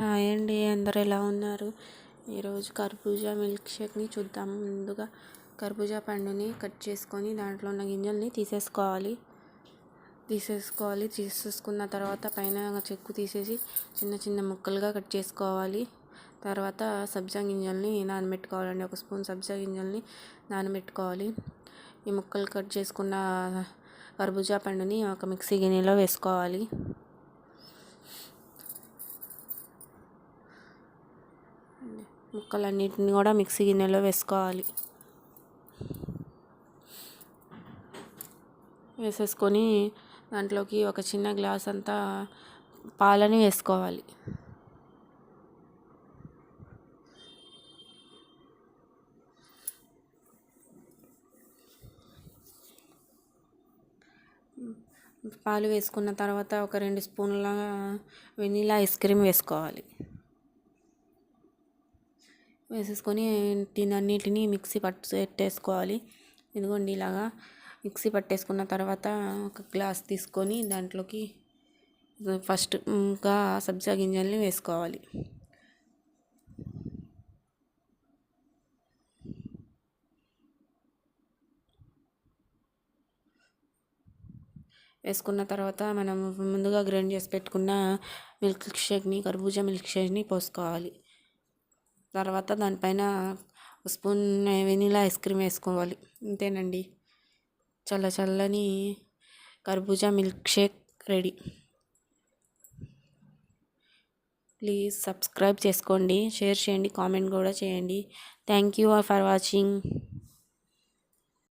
Hi అండి అందరు ఎలా ఉన్నారు? ఈరోజు కర్బూజా మిల్క్ షేక్ని చూద్దాం. ముందుగా కర్బూజా పండుని కట్ చేసుకొని దాంట్లో ఉన్న గింజల్ని తీసేసుకోవాలి. తీసేసుకోవాలి. తీసేసుకున్న తర్వాత పైన చెక్కు తీసేసి చిన్న చిన్న ముక్కలుగా కట్ చేసుకోవాలి. తర్వాత సబ్జా గింజల్ని నానబెట్టుకోవాలండి. ఒక స్పూన్ సబ్జా గింజల్ని నానబెట్టుకోవాలి. ఈ ముక్కలు కట్ చేసుకున్న కర్బూజా పండుని ఒక మిక్సీ గిన్నెలో వేసుకోవాలి. ముక్కలన్నిటిని కూడా మిక్సీ గిన్నెలో వేసుకోవాలి. వేసేసుకొని దాంట్లోకి ఒక చిన్న గ్లాస్ అంతా పాలని వేసుకోవాలి. పాలు వేసుకున్న తర్వాత ఒక రెండు స్పూన్ల వెనీలా ఐస్ క్రీమ్ వేసుకోవాలి. వేసేసుకొని దీనన్నిటిని మిక్సీ పట్టు పెట్టేసుకోవాలి. ఇదిగోండి ఇలాగా మిక్సీ పట్టేసుకున్న తర్వాత ఒక గ్లాస్ తీసుకొని దాంట్లోకి ఫస్ట్ ఇంకా సబ్జా గింజల్ని వేసుకోవాలి. వేసుకున్న తర్వాత మనం ముందుగా గ్రైండ్ చేసి పెట్టుకున్న మిల్క్ షేక్ని కర్బూజా మిల్క్ షేక్ని పోసుకోవాలి. తర్వాత దానిపైన స్పూన్ వెనీలా ఐస్ క్రీమ్ వేసుకోవాలి. అంతేనండి చల్ల చల్లని కర్బూజా milk shake ready. Please subscribe చేసుకోండి. షేర్ చేయండి. కామెంట్ కూడా చేయండి. Thank you for watching.